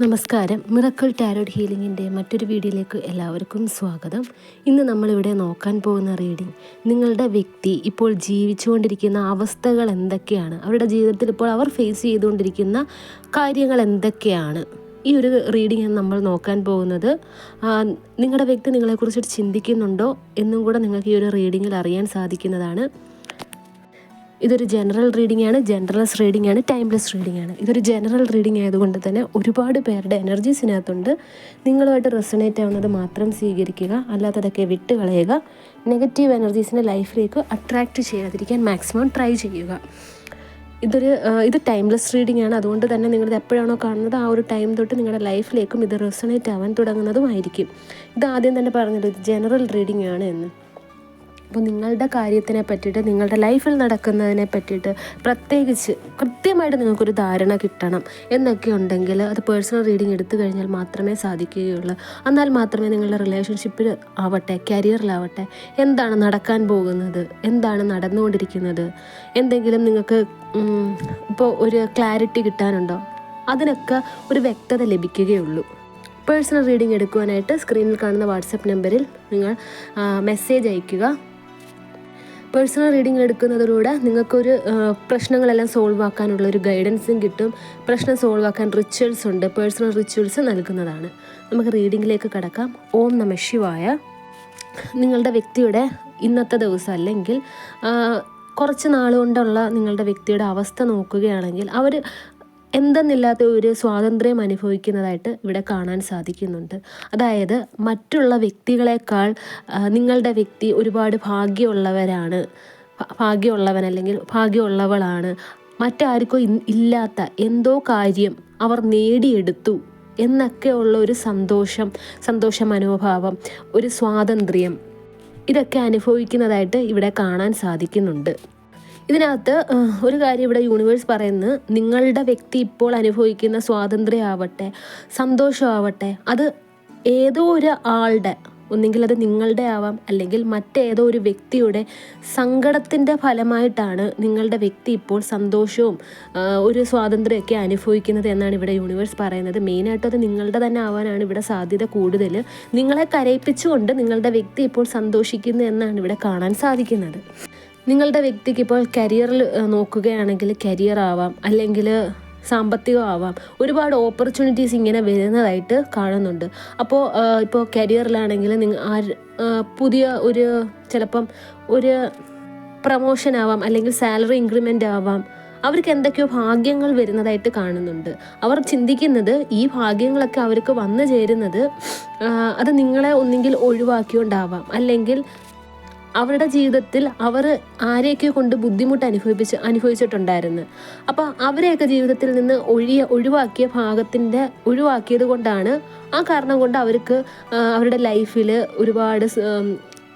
നമസ്കാരം. Miracle tarot ഹീലിംഗിന്റെ മറ്റൊരു വീഡിയോയിലേക്ക് എല്ലാവർക്കും സ്വാഗതം. ഇന്ന് നമ്മളിവിടെ നോക്കാൻ പോകുന്ന റീഡിംഗ് നിങ്ങളുടെ വ്യക്തി ഇപ്പോൾ ജീവിച്ചുകൊണ്ടിരിക്കുന്ന അവസ്ഥകൾ എന്തൊക്കെയാണ്? അവരുടെ ജീവിതത്തിൽ ഇപ്പോൾ അവർ ഫേസ് ചെയ്തുകൊണ്ടിരിക്കുന്ന കാര്യങ്ങൾ എന്തൊക്കെയാണ്? ഈ ഒരു റീഡിംഗ് നമ്മൾ നോക്കാൻ പോകുന്നത് നിങ്ങളുടെ വ്യക്തി നിങ്ങളെക്കുറിച്ച് ചിന്തിക്കുന്നുണ്ടോ എന്നും കൂടെ നിങ്ങൾക്ക് ഈ ഒരു റീഡിങ്ങിൽ അറിയാൻ സാധിക്കുന്നതാണ്. ഇതൊരു ജനറൽ റീഡിംഗ് ആണ് ജനറൽസ് റീഡിംഗ് ആണ് ടൈംലെസ് റീഡിംഗ് ആണ്. ഇതൊരു ജനറൽ റീഡിംഗ് ആയതുകൊണ്ട് തന്നെ ഒരുപാട് പേരുടെ എനർജീസ് ഇതിനകത്തുണ്ട്. നിങ്ങളുമായിട്ട് റെസണേറ്റ് ആവുന്നത് മാത്രം സ്വീകരിക്കുക അല്ലാത്തതൊക്കെ വിട്ട് കളയുക നെഗറ്റീവ് എനർജീസിനെ ലൈഫിലേക്ക് അട്രാക്റ്റ് ചെയ്യാതിരിക്കാൻ മാക്സിമം ട്രൈ ചെയ്യുക. ഇതൊരു ഇത് ടൈംലെസ് റീഡിംഗ് ആണ്. അതുകൊണ്ട് തന്നെ നിങ്ങളിത് എപ്പോഴാണോ കാണുന്നത് ആ ഒരു ടൈം തൊട്ട് നിങ്ങളുടെ ലൈഫിലേക്കും ഇത് റെസണേറ്റ് ആവാൻ തുടങ്ങുന്നതുമായിരിക്കും. ഇത് ആദ്യം തന്നെ പറഞ്ഞത് ജനറൽ റീഡിംഗ് ആണ് എന്ന്. അപ്പോൾ നിങ്ങളുടെ കാര്യത്തിനെ പറ്റിയിട്ട് നിങ്ങളുടെ ലൈഫിൽ നടക്കുന്നതിനെ പറ്റിയിട്ട് പ്രത്യേകിച്ച് കൃത്യമായിട്ട് നിങ്ങൾക്കൊരു ധാരണ കിട്ടണം എന്നൊക്കെ ഉണ്ടെങ്കിൽ അത് പേഴ്സണൽ റീഡിംഗ് എടുത്തു കഴിഞ്ഞാൽ മാത്രമേ സാധിക്കുകയുള്ളൂ. എന്നാൽ മാത്രമേ നിങ്ങളുടെ റിലേഷൻഷിപ്പിൽ ആവട്ടെ കരിയറിലാവട്ടെ എന്താണ് നടക്കാൻ പോകുന്നത് എന്താണ് നടന്നുകൊണ്ടിരിക്കുന്നത് എന്തെങ്കിലും നിങ്ങൾക്ക് ഇപ്പോൾ ഒരു ക്ലാരിറ്റി കിട്ടാനുണ്ടോ? അതിനൊക്കെ ഒരു വ്യക്തത ലഭിക്കുകയുള്ളൂ. പേഴ്സണൽ റീഡിംഗ് എടുക്കുവാനായിട്ട് സ്ക്രീനിൽ കാണുന്ന വാട്സപ്പ് നമ്പറിൽ നിങ്ങൾ മെസ്സേജ് അയയ്ക്കുക. പേഴ്സണൽ റീഡിംഗ് എടുക്കുന്നതിലൂടെ നിങ്ങൾക്കൊരു പ്രശ്നങ്ങളെല്ലാം സോൾവ് ആക്കാനുള്ള ഒരു ഗൈഡൻസും കിട്ടും. പ്രശ്നം സോൾവ് ആക്കാൻ റിച്വൽസ് ഉണ്ട്. പേഴ്സണൽ റിച്വൽസ് നൽകുന്നതാണ്. നമുക്ക് റീഡിങ്ങിലേക്ക് കടക്കാം. ഓം നമ ശിവായ. നിങ്ങളുടെ വ്യക്തിയുടെ ഇന്നത്തെ ദിവസം അല്ലെങ്കിൽ കുറച്ച് നാളുകൊണ്ടുള്ള നിങ്ങളുടെ വ്യക്തിയുടെ അവസ്ഥ നോക്കുകയാണെങ്കിൽ അവർ എന്തെന്നില്ലാത്ത ഒരു സ്വാതന്ത്ര്യം അനുഭവിക്കുന്നതായിട്ട് ഇവിടെ കാണാൻ സാധിക്കുന്നുണ്ട്. അതായത് മറ്റുള്ള വ്യക്തികളെക്കാൾ നിങ്ങളുടെ വ്യക്തി ഒരുപാട് ഭാഗ്യമുള്ളവരാണ്. ഭാഗ്യമുള്ളവൻ അല്ലെങ്കിൽ ഭാഗ്യമുള്ളവളാണ്. മറ്റാർക്കും ഇല്ലാത്ത എന്തോ കാര്യം അവർ നേടിയെടുത്തു എന്നൊക്കെയുള്ള ഒരു സന്തോഷം സന്തോഷ മനോഭാവം ഒരു സ്വാതന്ത്ര്യം ഇതൊക്കെ അനുഭവിക്കുന്നതായിട്ട് ഇവിടെ കാണാൻ സാധിക്കുന്നുണ്ട്. ഇതിനകത്ത് ഒരു കാര്യം ഇവിടെ യൂണിവേഴ്സ് പറയുന്നത് നിങ്ങളുടെ വ്യക്തി ഇപ്പോൾ അനുഭവിക്കുന്ന സ്വാതന്ത്ര്യം ആവട്ടെ സന്തോഷമാവട്ടെ അത് ഏതോ ഒരു ആളുടെ ഒന്നെങ്കിൽ അത് നിങ്ങളുടെ ആവാം അല്ലെങ്കിൽ മറ്റേതോ ഒരു വ്യക്തിയുടെ സങ്കടത്തിന്റെ ഫലമായിട്ടാണ് നിങ്ങളുടെ വ്യക്തി ഇപ്പോൾ സന്തോഷവും ഒരു സ്വാതന്ത്ര്യമൊക്കെ അനുഭവിക്കുന്നത് എന്നാണ് ഇവിടെ യൂണിവേഴ്സ് പറയുന്നത്. മെയിനായിട്ടും അത് നിങ്ങളുടെ തന്നെ ആവാനാണ് ഇവിടെ സാധ്യത കൂടുതൽ. നിങ്ങളെ കരയിപ്പിച്ചുകൊണ്ട് നിങ്ങളുടെ വ്യക്തി ഇപ്പോൾ സന്തോഷിക്കുന്നു എന്നാണ് ഇവിടെ കാണാൻ സാധിക്കുന്നത്. നിങ്ങളുടെ വ്യക്തിക്ക് ഇപ്പോൾ കരിയറിൽ നോക്കുകയാണെങ്കിൽ കരിയർ ആവാം അല്ലെങ്കിൽ സാമ്പത്തികമാവാം ഒരുപാട് ഓപ്പർച്യൂണിറ്റീസ് ഇങ്ങനെ വരുന്നതായിട്ട് കാണുന്നുണ്ട്. അപ്പോൾ ഇപ്പോൾ കരിയറിലാണെങ്കിൽ നിങ്ങൾ പുതിയ ഒരു ചിലപ്പം ഒരു പ്രമോഷൻ ആവാം അല്ലെങ്കിൽ സാലറി ഇൻക്രിമെന്റ് ആവാം. അവർക്ക് എന്തൊക്കെയോ ഭാഗ്യങ്ങൾ വരുന്നതായിട്ട് കാണുന്നുണ്ട്. അവർ ചിന്തിക്കുന്നത് ഈ ഭാഗ്യങ്ങളൊക്കെ അവർക്ക് വന്നു ചേരുന്നത് അത് നിങ്ങളെ ഒന്നെങ്കിൽ ഒഴിവാക്കിയോണ്ടാവാം അല്ലെങ്കിൽ അവരുടെ ജീവിതത്തിൽ അവർ ആരെയൊക്കെ കൊണ്ട് ബുദ്ധിമുട്ട് അനുഭവിപ്പിച്ച് അനുഭവിച്ചിട്ടുണ്ടായിരുന്നു. അപ്പോൾ അവരെയൊക്കെ ജീവിതത്തിൽ നിന്ന് ഒഴിയ ഒഴിവാക്കിയ ഭാഗത്തിന്റെ ഒഴിവാക്കിയത് കൊണ്ടാണ് ആ കാരണം കൊണ്ട് അവർക്ക് അവരുടെ ലൈഫിൽ ഒരുപാട്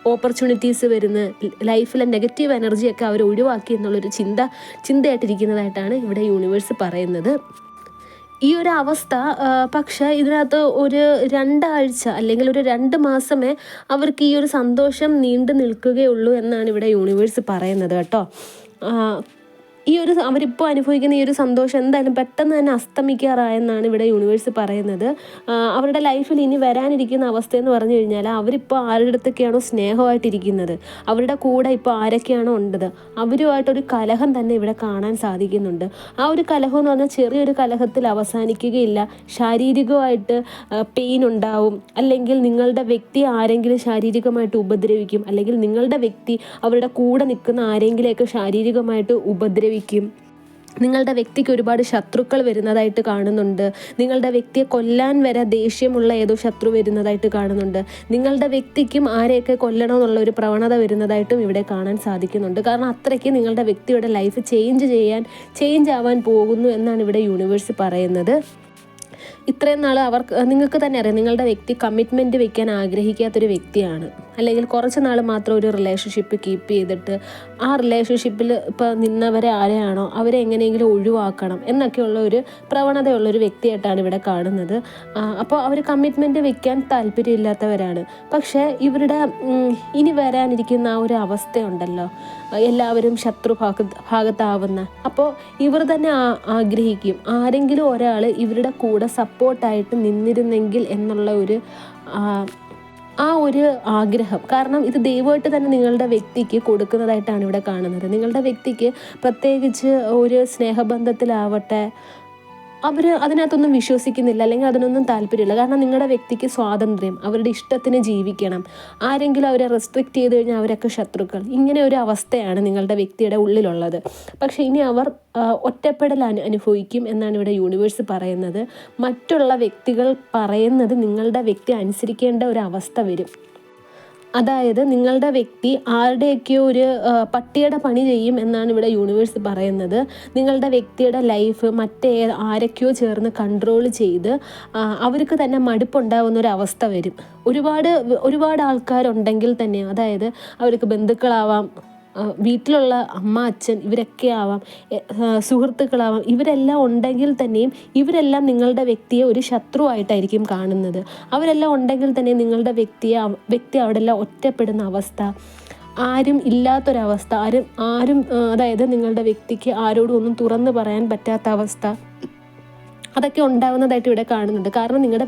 ഓപ്പർച്യൂണിറ്റീസ് വരുന്ന ലൈഫിലെ നെഗറ്റീവ് എനർജിയൊക്കെ അവർ ഒഴിവാക്കി എന്നുള്ളൊരു ചിന്ത ചിന്തയായിട്ടിരിക്കുന്നതായിട്ടാണ് ഇവിടെ യൂണിവേഴ്സ് പറയുന്നത്. ഈ ഒരു അവസ്ഥ പക്ഷേ ഇതിനകത്ത് ഒരു രണ്ടാഴ്ച അല്ലെങ്കിൽ ഒരു രണ്ട് മാസമേ അവർക്ക് ഈ ഒരു സന്തോഷം നീണ്ടു നിൽക്കുകയുള്ളൂ എന്നാണ് ഇവിടെ യൂണിവേഴ്സ് പറയുന്നത് കേട്ടോ. ഈ ഒരു അവരിപ്പോൾ അനുഭവിക്കുന്ന ഈ ഒരു സന്തോഷം എന്തായാലും പെട്ടെന്ന് തന്നെ അസ്തമിക്കാറായെന്നാണ് ഇവിടെ യൂണിവേഴ്സ് പറയുന്നത്. അവരുടെ ലൈഫിൽ ഇനി വരാനിരിക്കുന്ന അവസ്ഥ എന്ന് പറഞ്ഞു കഴിഞ്ഞാൽ അവരിപ്പോൾ ആരുടെ അടുത്തൊക്കെയാണോ സ്നേഹമായിട്ടിരിക്കുന്നത്? അവരുടെ കൂടെ ഇപ്പോൾ ആരൊക്കെയാണോ ഉണ്ടത്? അവരുമായിട്ടൊരു കലഹം തന്നെ ഇവിടെ കാണാൻ സാധിക്കുന്നുണ്ട്. ആ ഒരു കലഹം എന്ന് പറഞ്ഞാൽ ചെറിയൊരു കലഹത്തിൽ അവസാനിക്കുകയില്ല. ശാരീരികമായിട്ട് പെയിൻ ഉണ്ടാവും. അല്ലെങ്കിൽ നിങ്ങളുടെ വ്യക്തി ആരെങ്കിലും ശാരീരികമായിട്ട് ഉപദ്രവിക്കും. അല്ലെങ്കിൽ നിങ്ങളുടെ വ്യക്തി അവരുടെ കൂടെ നിൽക്കുന്ന ആരെങ്കിലുമൊക്കെ ശാരീരികമായിട്ട് ഉപദ്രവിക്കും നിങ്ങളുടെ വ്യക്തിക്ക് ഒരുപാട് ശത്രുക്കൾ വരുന്നതായിട്ട് കാണുന്നുണ്ട്. നിങ്ങളുടെ വ്യക്തിയെ കൊല്ലാൻ വരെ ദേഷ്യമുള്ള ഏതോ ശത്രു വരുന്നതായിട്ട് കാണുന്നുണ്ട്. നിങ്ങളുടെ വ്യക്തിക്കും ആരെയൊക്കെ കൊല്ലണമെന്നുള്ള ഒരു പ്രവണത വരുന്നതായിട്ടും ഇവിടെ കാണാൻ സാധിക്കുന്നുണ്ട്. കാരണം അത്രയ്ക്ക് നിങ്ങളുടെ വ്യക്തിയുടെ ലൈഫ് ചേഞ്ച് ചെയ്യാൻ ചേഞ്ച് ആവാൻ പോകുന്നു എന്നാണ് ഇവിടെ യൂണിവേഴ്സ് പറയുന്നത്. ഇത്രയും നാൾ അവർക്ക് നിങ്ങൾക്ക് തന്നെ അറിയാം നിങ്ങളുടെ വ്യക്തി കമ്മിറ്റ്മെന്റ് വെക്കാൻ ആഗ്രഹിക്കാത്തൊരു വ്യക്തിയാണ്. അല്ലെങ്കിൽ കുറച്ച് നാൾ മാത്രം ഒരു റിലേഷൻഷിപ്പ് കീപ്പ് ചെയ്തിട്ട് ആ റിലേഷൻഷിപ്പിൽ ഇപ്പോൾ നിന്നവരെ ആരെയാണോ അവരെ എങ്ങനെയെങ്കിലും ഒഴിവാക്കണം എന്നൊക്കെയുള്ള ഒരു പ്രവണതയുള്ള ഒരു വ്യക്തിയായിട്ടാണ് ഇവിടെ കാണുന്നത്. അപ്പോൾ അവർ കമ്മിറ്റ്മെന്റ് വെക്കാൻ താല്പര്യമില്ലാത്തവരാണ്. പക്ഷേ ഇവരുടെ ഇനി വരാനിരിക്കുന്ന ആ ഒരു അവസ്ഥയുണ്ടല്ലോ. എല്ലാവരും ശത്രു ഭാഗ ഭാഗത്താവുന്ന. അപ്പോൾ ഇവർ തന്നെ ആഗ്രഹിക്കും. ആരെങ്കിലും ഒരാൾ ഇവരുടെ കൂടെ സപ്പോർട്ടായിട്ട് നിന്നിരുന്നെങ്കിൽ എന്നുള്ള ഒരു ആ, ഒരു ആഗ്രഹം. കാരണം ഇത് ദൈവമായിട്ട് തന്നെ നിങ്ങളുടെ വ്യക്തിക്ക് കൊടുക്കുന്നതായിട്ടാണ് ഇവിടെ കാണുന്നത്. നിങ്ങളുടെ വ്യക്തിക്ക് പ്രത്യേകിച്ച് ഒരു സ്നേഹബന്ധത്തിലാവട്ടെ അവർ അതിനകത്തൊന്നും വിശ്വസിക്കുന്നില്ല അല്ലെങ്കിൽ അതിനൊന്നും താല്പര്യമില്ല. കാരണം നിങ്ങളുടെ വ്യക്തിക്ക് സ്വാതന്ത്ര്യം അവരുടെ ഇഷ്ടത്തിന് ജീവിക്കണം. ആരെങ്കിലും അവരെ റെസ്ട്രിക്റ്റ് ചെയ്ത് കഴിഞ്ഞാൽ അവരൊക്കെ ശത്രുക്കൾ. ഇങ്ങനെ ഒരു അവസ്ഥയാണ് നിങ്ങളുടെ വ്യക്തിയുടെ ഉള്ളിലുള്ളത്. പക്ഷേ ഇനി അവർ ഒറ്റപ്പെടൽ അനുഭവിക്കും എന്നാണ് ഇവിടെ യൂണിവേഴ്സ് പറയുന്നത്. മറ്റുള്ള വ്യക്തികൾ പറയുന്നത് നിങ്ങളുടെ വ്യക്തി അനുസരിക്കേണ്ട ഒരു അവസ്ഥ വരും. അതായത് നിങ്ങളുടെ വ്യക്തി ആരുടെയൊക്കെയോ ഒരു പട്ടിയുടെ പണി ചെയ്യും എന്നാണ് ഇവിടെ യൂണിവേഴ്സ് പറയുന്നത്. നിങ്ങളുടെ വ്യക്തിയുടെ ലൈഫ് മറ്റേ ആരൊക്കെയോ ചേർന്ന് കൺട്രോൾ ചെയ്ത് അവർക്ക് തന്നെ മടുപ്പുണ്ടാകുന്ന ഒരു അവസ്ഥ വരും. ഒരുപാട് ഒരുപാട് ആൾക്കാരുണ്ടെങ്കിൽ തന്നെ അതായത് അവർക്ക് ബന്ധുക്കളാവാം വീട്ടിലുള്ള അമ്മ അച്ഛൻ ഇവരൊക്കെ ആവാം സുഹൃത്തുക്കളാവാം. ഇവരെല്ലാം ഉണ്ടെങ്കിൽ തന്നെയും ഇവരെല്ലാം നിങ്ങളുടെ വ്യക്തിയെ ഒരു ശത്രുവായിട്ടായിരിക്കും കാണുന്നത്. അവരെല്ലാം ഉണ്ടെങ്കിൽ തന്നെ നിങ്ങളുടെ വ്യക്തിയെ വ്യക്തി അവിടെ എല്ലാം ഒറ്റപ്പെടുന്ന അവസ്ഥ. ആരും ഇല്ലാത്തൊരവസ്ഥ. ആരും ആരും അതായത് നിങ്ങളുടെ വ്യക്തിക്ക് ആരോടും ഒന്നും തുറന്നു പറയാൻ പറ്റാത്ത അവസ്ഥ. അതൊക്കെ ഉണ്ടാവുന്നതായിട്ട് ഇവിടെ കാണുന്നുണ്ട്. കാരണം നിങ്ങളുടെ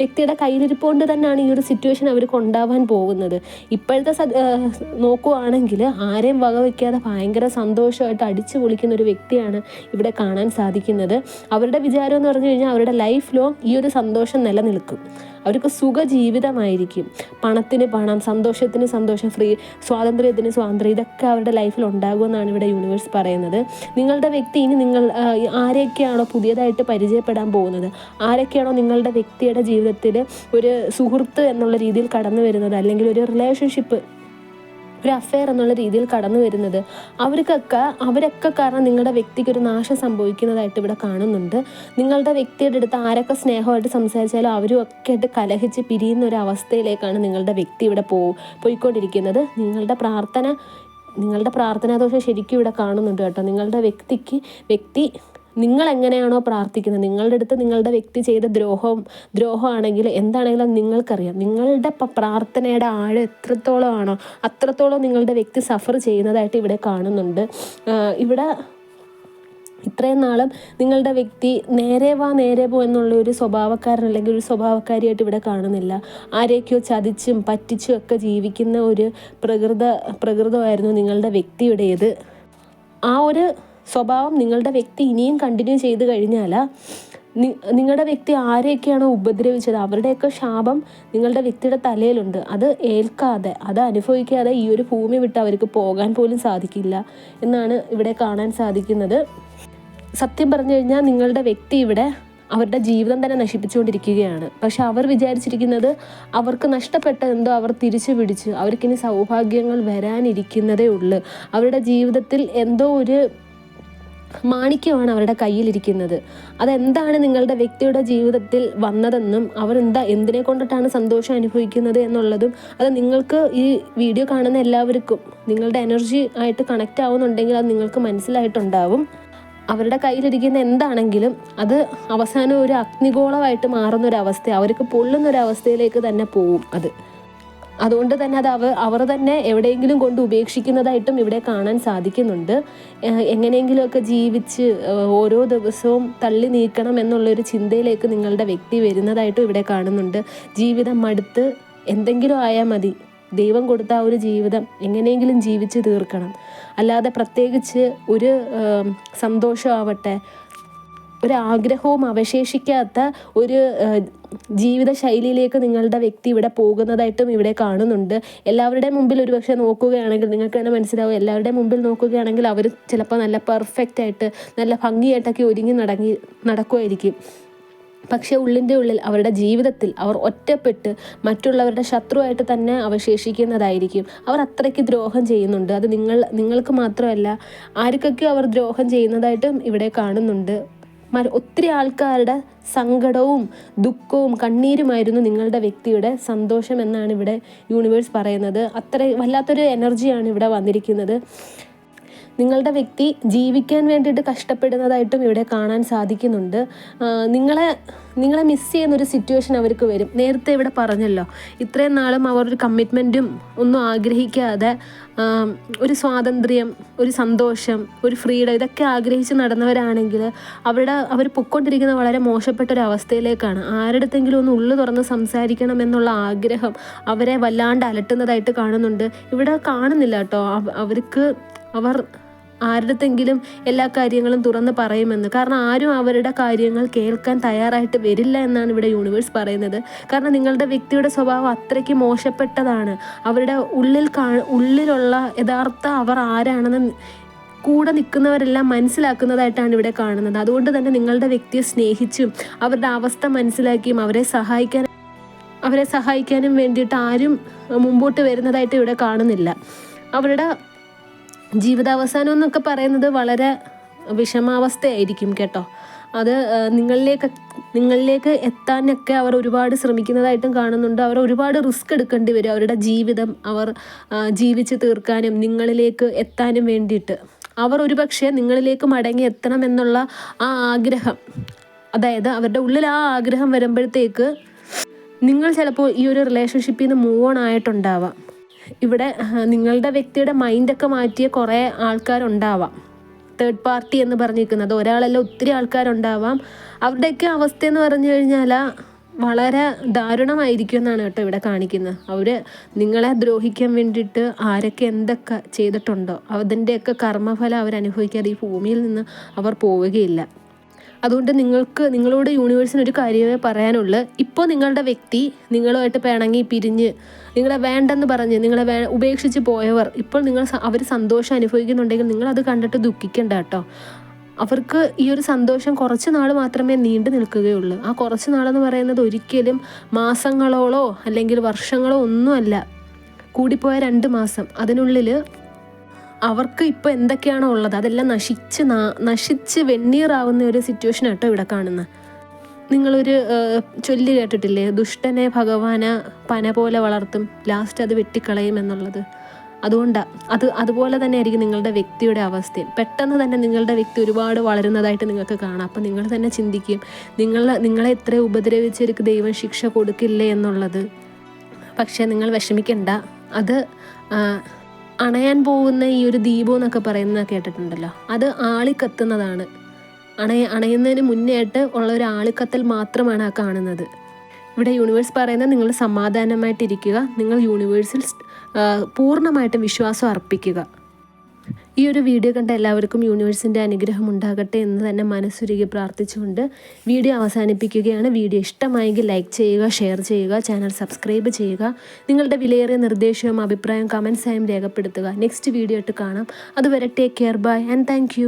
വ്യക്തിയുടെ കയ്യിലിരിപ്പോണ്ട് തന്നെയാണ് ഈ ഒരു സിറ്റുവേഷൻ അവർക്ക് ഉണ്ടാവാൻ പോകുന്നത്. ഇപ്പോഴത്തെ നോക്കുവാണെങ്കിൽ ആരെയും വകവയ്ക്കാതെ ഭയങ്കര സന്തോഷമായിട്ട് അടിച്ചു പൊളിക്കുന്ന ഒരു വ്യക്തിയാണ് ഇവിടെ കാണാൻ സാധിക്കുന്നത്. അവരുടെ വിചാരം എന്ന് പറഞ്ഞു കഴിഞ്ഞാൽ അവരുടെ ലൈഫ് ലോങ് ഈ ഒരു സന്തോഷം നിലനിൽക്കും. അവർക്ക് സുഖ ജീവിതമായിരിക്കും പണത്തിന് പണം സന്തോഷത്തിന് സന്തോഷം ഫ്രീ സ്വാതന്ത്ര്യത്തിന് സ്വാതന്ത്ര്യം ഇതൊക്കെ അവരുടെ ലൈഫിൽ ഉണ്ടാകുമെന്നാണ് ഇവിടെ യൂണിവേഴ്സ് പറയുന്നത്. നിങ്ങളുടെ വ്യക്തി ഇനി നിങ്ങൾ ആരെയൊക്കെയാണോ പുതിയതായിട്ട് പരിചയപ്പെടാൻ പോകുന്നത്? ആരൊക്കെയാണോ നിങ്ങളുടെ വ്യക്തിയുടെ ജീവിതത്തിൽ ഒരു സുഹൃത്ത് എന്നുള്ള രീതിയിൽ കടന്നു വരുന്നത്? അല്ലെങ്കിൽ ഒരു റിലേഷൻഷിപ്പ് ഒരു അഫെയർ എന്നുള്ള രീതിയിൽ കടന്നു വരുന്നത്? അവർക്കൊക്കെ അവരൊക്കെ കാരണം നിങ്ങളുടെ വ്യക്തിക്ക് ഒരു നാശം സംഭവിക്കുന്നതായിട്ട് ഇവിടെ കാണുന്നുണ്ട്. നിങ്ങളുടെ വ്യക്തിയുടെ അടുത്ത് ആരൊക്കെ സ്നേഹമായിട്ട് സംസാരിച്ചാലും അവരും ഒക്കെ ആയിട്ട് കലഹിച്ച് പിരിയുന്ന ഒരു അവസ്ഥയിലേക്കാണ് നിങ്ങളുടെ വ്യക്തി ഇവിടെ പോ പോയിക്കൊണ്ടിരിക്കുന്നത്. നിങ്ങളുടെ പ്രാർത്ഥന നിങ്ങളുടെ പ്രാർത്ഥനാദോഷം ശരിക്കും ഇവിടെ കാണുന്നുണ്ട് കേട്ടോ. നിങ്ങളുടെ വ്യക്തിക്ക് വ്യക്തി നിങ്ങൾ എങ്ങനെയാണോ പ്രാർത്ഥിക്കുന്നത്? നിങ്ങളുടെ അടുത്ത് നിങ്ങളുടെ വ്യക്തി ചെയ്ത ദ്രോഹം ദ്രോഹമാണെങ്കിൽ എന്താണെങ്കിലും നിങ്ങൾക്കറിയാം. നിങ്ങളുടെ പ്രാർത്ഥനയുടെ ആഴം എത്രത്തോളമാണോ അത്രത്തോളം നിങ്ങളുടെ വ്യക്തി സഫർ ചെയ്യുന്നതായിട്ട് ഇവിടെ കാണുന്നുണ്ട്. ഇവിടെ ഇത്രയും നാളും നിങ്ങളുടെ വ്യക്തി നേരെ വാ നേരെ പോ എന്നുള്ള ഒരു സ്വഭാവക്കാരൻ അല്ലെങ്കിൽ ഒരു സ്വഭാവക്കാരിയായിട്ട് ഇവിടെ കാണുന്നില്ല. ആരെയൊക്കെയോ ചതിച്ചും പറ്റിച്ചും ഒക്കെ ജീവിക്കുന്ന ഒരു പ്രകൃത പ്രകൃതമായിരുന്നു നിങ്ങളുടെ വ്യക്തിയുടേത്. ആ ഒരു സ്വഭാവം നിങ്ങളുടെ വ്യക്തി ഇനിയും കണ്ടിന്യൂ ചെയ്ത് കഴിഞ്ഞാൽ നിങ്ങളുടെ വ്യക്തി ആരെയൊക്കെയാണോ ഉപദ്രവിച്ചത്? അവരുടെയൊക്കെ ശാപം നിങ്ങളുടെ വ്യക്തിയുടെ തലയിലുണ്ട്. അത് ഏൽക്കാതെ അത് അനുഭവിക്കാതെ ഈ ഒരു ഭൂമി വിട്ട് അവർക്ക് പോകാൻ പോലും സാധിക്കില്ല എന്നാണ് ഇവിടെ കാണാൻ സാധിക്കുന്നത്. സത്യം പറഞ്ഞു കഴിഞ്ഞാൽ നിങ്ങളുടെ വ്യക്തി ഇവിടെ അവരുടെ ജീവിതം തന്നെ നശിപ്പിച്ചുകൊണ്ടിരിക്കുകയാണ്. പക്ഷെ അവർ വിചാരിച്ചിരിക്കുന്നത് അവർക്ക് നഷ്ടപ്പെട്ട എന്തോ അവർ തിരിച്ചു പിടിച്ച്. അവർക്കിനി സൗഭാഗ്യങ്ങൾ വരാനിരിക്കുന്നതേ ഉള്ളൂ. അവരുടെ ജീവിതത്തിൽ എന്തോ ഒരു മാണിക്യമാണ് അവരുടെ കയ്യിലിരിക്കുന്നത്. അതെന്താണ് നിങ്ങളുടെ വ്യക്തിയുടെ ജീവിതത്തിൽ വന്നതെന്നും അവരെന്താ എന്താ എന്തിനെ കൊണ്ടിട്ടാണ് സന്തോഷം അനുഭവിക്കുന്നത് എന്നുള്ളതും അത് നിങ്ങൾക്ക് ഈ വീഡിയോ കാണുന്ന എല്ലാവർക്കും നിങ്ങളുടെ എനർജി ആയിട്ട് കണക്റ്റ് ആവുന്നുണ്ടെങ്കിൽ അത് നിങ്ങൾക്ക് മനസ്സിലായിട്ടുണ്ടാവും. അവരുടെ കയ്യിലിരിക്കുന്ന എന്താണെങ്കിലും അത് അവസാനം ഒരു അഗ്നിഗോളമായിട്ട് മാറുന്ന ഒരു അവസ്ഥ അവർക്ക് പൊള്ളുന്ന ഒരു അവസ്ഥയിലേക്ക് തന്നെ പോവും അത്. അതുകൊണ്ട് തന്നെ അത് അവർ അവർ തന്നെ എവിടെയെങ്കിലും കൊണ്ട് ഉപേക്ഷിക്കുന്നതായിട്ടും ഇവിടെ കാണാൻ സാധിക്കുന്നുണ്ട്. എങ്ങനെയെങ്കിലുമൊക്കെ ജീവിച്ച് ഓരോ ദിവസവും തള്ളി നീക്കണം എന്നുള്ളൊരു ചിന്തയിലേക്ക് നിങ്ങളുടെ വ്യക്തി വരുന്നതായിട്ടും ഇവിടെ കാണുന്നുണ്ട്. ജീവിതം മടുത്ത് എന്തെങ്കിലും ആയാൽ മതി. ദൈവം കൊടുത്ത ആ ഒരു ജീവിതം എങ്ങനെയെങ്കിലും ജീവിച്ച് തീർക്കണം. അല്ലാതെ പ്രത്യേകിച്ച് ഒരു സന്തോഷമാവട്ടെ ഒരു ആഗ്രഹവും അവശേഷിക്കാത്ത ഒരു ജീവിത ശൈലിയിലേക്ക് നിങ്ങളുടെ വ്യക്തി ഇവിടെ പോകുന്നതായിട്ടും ഇവിടെ കാണുന്നുണ്ട്. എല്ലാവരുടെയും മുമ്പിൽ ഒരുപക്ഷെ നോക്കുകയാണെങ്കിൽ നിങ്ങൾക്ക് തന്നെ മനസ്സിലാവും. എല്ലാവരുടെയും മുമ്പിൽ നോക്കുകയാണെങ്കിൽ അവർ ചിലപ്പോൾ നല്ല പെർഫെക്റ്റ് ആയിട്ട് നല്ല ഭംഗിയായിട്ടൊക്കെ ഒരുങ്ങി നടങ്ങി നടക്കുമായിരിക്കും. പക്ഷേ ഉള്ളിന്റെ ഉള്ളിൽ അവരുടെ ജീവിതത്തിൽ അവർ ഒറ്റപ്പെട്ട് മറ്റുള്ളവരുടെ ശത്രുവായിട്ട് തന്നെ അവശേഷിക്കുന്നതായിരിക്കും. അവർ അത്രയ്ക്ക് ദ്രോഹം ചെയ്യുന്നുണ്ട്. അത് നിങ്ങൾ നിങ്ങൾക്ക് മാത്രമല്ല ആർക്കൊക്കെ അവർ ദ്രോഹം ചെയ്യുന്നതായിട്ടും ഇവിടെ കാണുന്നുണ്ട്. ഒത്തിരി ആൾക്കാരുടെ സങ്കടവും ദുഃഖവും കണ്ണീരുമായിരുന്നു നിങ്ങളുടെ വ്യക്തിയുടെ സന്തോഷം എന്നാണ് ഇവിടെ യൂണിവേഴ്സ് പറയുന്നത്. അത്ര വല്ലാത്തൊരു എനർജിയാണ് ഇവിടെ വന്നിരിക്കുന്നത്. നിങ്ങളുടെ വ്യക്തി ജീവിക്കാൻ വേണ്ടിയിട്ട് കഷ്ടപ്പെടുന്നതായിട്ടും ഇവിടെ കാണാൻ സാധിക്കുന്നുണ്ട്. നിങ്ങളെ നിങ്ങളെ മിസ് ചെയ്യുന്ന ഒരു സിറ്റുവേഷൻ അവർക്ക് വരും. നേരത്തെ ഇവിടെ പറഞ്ഞല്ലോ ഇത്രയും നാളും അവർ ഒരു കമ്മിറ്റ്മെന്റും ഒന്നും ആഗ്രഹിക്കാതെ ഒരു സ്വാതന്ത്ര്യം ഒരു സന്തോഷം ഒരു ഫ്രീഡം ഇതൊക്കെ ആഗ്രഹിച്ച് നടന്നവരാണെങ്കിൽ അവരുടെ അവർ പൊക്കൊണ്ടിരിക്കുന്ന വളരെ മോശപ്പെട്ട ഒരു അവസ്ഥയിലേക്കാണ്. ആരുടെത്തെങ്കിലും ഒന്ന് ഉള്ളു തുറന്ന് സംസാരിക്കണം എന്നുള്ള ആഗ്രഹം അവരെ വല്ലാണ്ട് അലട്ടുന്നതായിട്ട് കാണുന്നുണ്ട്. ഇവിടെ കാണുന്നില്ല കേട്ടോ. അവർക്ക് അവർ ആരുടെത്തെങ്കിലും എല്ലാ കാര്യങ്ങളും തുറന്ന് പറയുമെന്ന്. കാരണം ആരും അവരുടെ കാര്യങ്ങൾ കേൾക്കാൻ തയ്യാറായിട്ട് വരില്ല എന്നാണ് ഇവിടെ യൂണിവേഴ്സ് പറയുന്നത്. കാരണം നിങ്ങളുടെ വ്യക്തിയുടെ സ്വഭാവം അത്രയ്ക്ക് മോശപ്പെട്ടതാണ്. അവരുടെ ഉള്ളിൽ കാ ഉള്ളിലുള്ള യഥാർത്ഥ അവർ ആരാണെന്ന് കൂടെ നിൽക്കുന്നവരെല്ലാം മനസ്സിലാക്കുന്നതായിട്ടാണ് ഇവിടെ കാണുന്നത്. അതുകൊണ്ട് തന്നെ നിങ്ങളുടെ വ്യക്തിയെ സ്നേഹിച്ചും അവരുടെ അവസ്ഥ മനസ്സിലാക്കിയും അവരെ സഹായിക്കാൻ അവരെ സഹായിക്കാനും വേണ്ടിയിട്ട് ആരും മുമ്പോട്ട് വരുന്നതായിട്ട് ഇവിടെ കാണുന്നില്ല. അവരുടെ ജീവിതാവസാനം എന്നൊക്കെ പറയുന്നത് വളരെ വിഷമാവസ്ഥയായിരിക്കും കേട്ടോ. അത് നിങ്ങളിലേക്ക് നിങ്ങളിലേക്ക് എത്താനൊക്കെ അവർ ഒരുപാട് ശ്രമിക്കുന്നതായിട്ടും കാണുന്നുണ്ട്. അവർ ഒരുപാട് റിസ്ക് എടുക്കേണ്ടി വരും അവരുടെ ജീവിതം അവർ ജീവിച്ച് തീർക്കാനും നിങ്ങളിലേക്ക് എത്താനും വേണ്ടിയിട്ട്. അവർ ഒരുപക്ഷെ നിങ്ങളിലേക്ക് മടങ്ങി എത്തണം എന്നുള്ള ആ ആഗ്രഹം അതായത് അവരുടെ ഉള്ളിൽ ആ ആഗ്രഹം വരുമ്പോഴത്തേക്ക് നിങ്ങൾ ചിലപ്പോൾ ഈ ഒരു റിലേഷൻഷിപ്പിൽ നിന്ന് മൂവ് ഓൺ ആയിട്ടുണ്ടാവാം. ഇവിടെ നിങ്ങളുടെ വ്യക്തിയുടെ മൈൻഡൊക്കെ മാറ്റിയ കുറേ ആൾക്കാരുണ്ടാവാം. തേർഡ് പാർട്ടി എന്ന് പറഞ്ഞിരിക്കുന്നത്. ഒരാളല്ല ഒത്തിരി ആൾക്കാരുണ്ടാവാം. അവരുടെയൊക്കെ അവസ്ഥ എന്ന് പറഞ്ഞു കഴിഞ്ഞാൽ വളരെ ദാരുണമായിരിക്കും എന്നാണ് കേട്ടോ ഇവിടെ കാണിക്കുന്നത്. അവർ നിങ്ങളെ ദ്രോഹിക്കാൻ വേണ്ടിയിട്ട് ആരൊക്കെ എന്തൊക്കെ ചെയ്തിട്ടുണ്ടോ അതിന്റെയൊക്കെ കർമ്മഫലം അവരനുഭവിക്കാതെ ഈ ഭൂമിയിൽ നിന്ന് അവർ പോവുകയില്ല. അതുകൊണ്ട് നിങ്ങൾക്ക് നിങ്ങളോട് യൂണിവേഴ്സിന് ഒരു കാര്യമേ പറയാനുള്ളൂ. ഇപ്പോൾ നിങ്ങളുടെ വ്യക്തി നിങ്ങളുമായിട്ട് പിണങ്ങി പിരിഞ്ഞ് നിങ്ങളെ വേണ്ടെന്ന് പറഞ്ഞ് നിങ്ങളെ വേ ഉപേക്ഷിച്ച് പോയവർ ഇപ്പോൾ നിങ്ങൾ അവർ സന്തോഷം അനുഭവിക്കുന്നുണ്ടെങ്കിൽ നിങ്ങൾ അത് കണ്ടിട്ട് ദുഃഖിക്കേണ്ട കേട്ടോ. അവർക്ക് ഈ ഒരു സന്തോഷം കുറച്ച് നാൾ മാത്രമേ നീണ്ടു നിൽക്കുകയുള്ളൂ. ആ കുറച്ച് നാളെന്ന് പറയുന്നത് ഒരിക്കലും മാസങ്ങളോളോ അല്ലെങ്കിൽ വർഷങ്ങളോ ഒന്നുമല്ല. കൂടിപ്പോയ രണ്ട് മാസം. അതിനുള്ളിൽ അവർക്ക് ഇപ്പോൾ എന്തൊക്കെയാണോ ഉള്ളത്? അതെല്ലാം നശിച്ച് നശിച്ച് വെണ്ണീറാവുന്ന ഒരു സിറ്റുവേഷൻ ആട്ടോ ഇവിടെ കാണുന്നത് നിങ്ങളൊരു ചൊല്ല് കേട്ടിട്ടില്ലേ? ദുഷ്ടനെ ഭഗവാന് പന പോലെ വളർത്തും ലാസ്റ്റ് അത് വെട്ടിക്കളയും എന്നുള്ളത്. അതുകൊണ്ടാണ് അത് അതുപോലെ തന്നെ ആയിരിക്കും നിങ്ങളുടെ വ്യക്തിയുടെ അവസ്ഥയും പെട്ടെന്ന് തന്നെ നിങ്ങളുടെ വ്യക്തി ഒരുപാട് വളരുന്നതായിട്ട് നിങ്ങൾക്ക് കാണാം. അപ്പം നിങ്ങൾ തന്നെ ചിന്തിക്കും നിങ്ങൾ നിങ്ങളെ ഇത്ര ഉപദ്രവിച്ചവർക്ക് ദൈവം ശിക്ഷ കൊടുക്കില്ലേ എന്നുള്ളത്. പക്ഷേ നിങ്ങൾ വിഷമിക്കണ്ട. അത് അണയാൻ പോകുന്ന ഈ ഒരു ദീപം എന്നൊക്കെ പറയുന്നത് കേട്ടിട്ടുണ്ടല്ലോ. അത് ആളിക്കത്തുന്നതാണ്. അണയ അണയുന്നതിന് മുന്നേ ആയിട്ട് ഉള്ള ഒരു ആളിക്കത്തൽ മാത്രമാണ് ആ കാണുന്നത്. ഇവിടെ യൂണിവേഴ്സ് പറയുന്നത് നിങ്ങൾ സമാധാനമായിട്ടിരിക്കുക നിങ്ങൾ യൂണിവേഴ്സിൽ പൂർണമായിട്ടും വിശ്വാസം അർപ്പിക്കുക. ഈ ഒരു വീഡിയോ കണ്ട എല്ലാവർക്കും യൂണിവേഴ്സിന്റെ അനുഗ്രഹം ഉണ്ടാകട്ടെ എന്ന് തന്നെ മനസ്സുരുകി പ്രാർത്ഥിച്ചുകൊണ്ട് വീഡിയോ അവസാനിപ്പിക്കുകയാണ്. വീഡിയോ ഇഷ്ടമായെങ്കിൽ ലൈക്ക് ചെയ്യുക ഷെയർ ചെയ്യുക ചാനൽ സബ്സ്ക്രൈബ് ചെയ്യുക. നിങ്ങളുടെ വിലയേറിയ നിർദ്ദേശവും അഭിപ്രായവും കമൻസായും രേഖപ്പെടുത്തുക. നെക്സ്റ്റ് വീഡിയോ ആയിട്ട് കാണാം. അതുവരെ take care bye and thank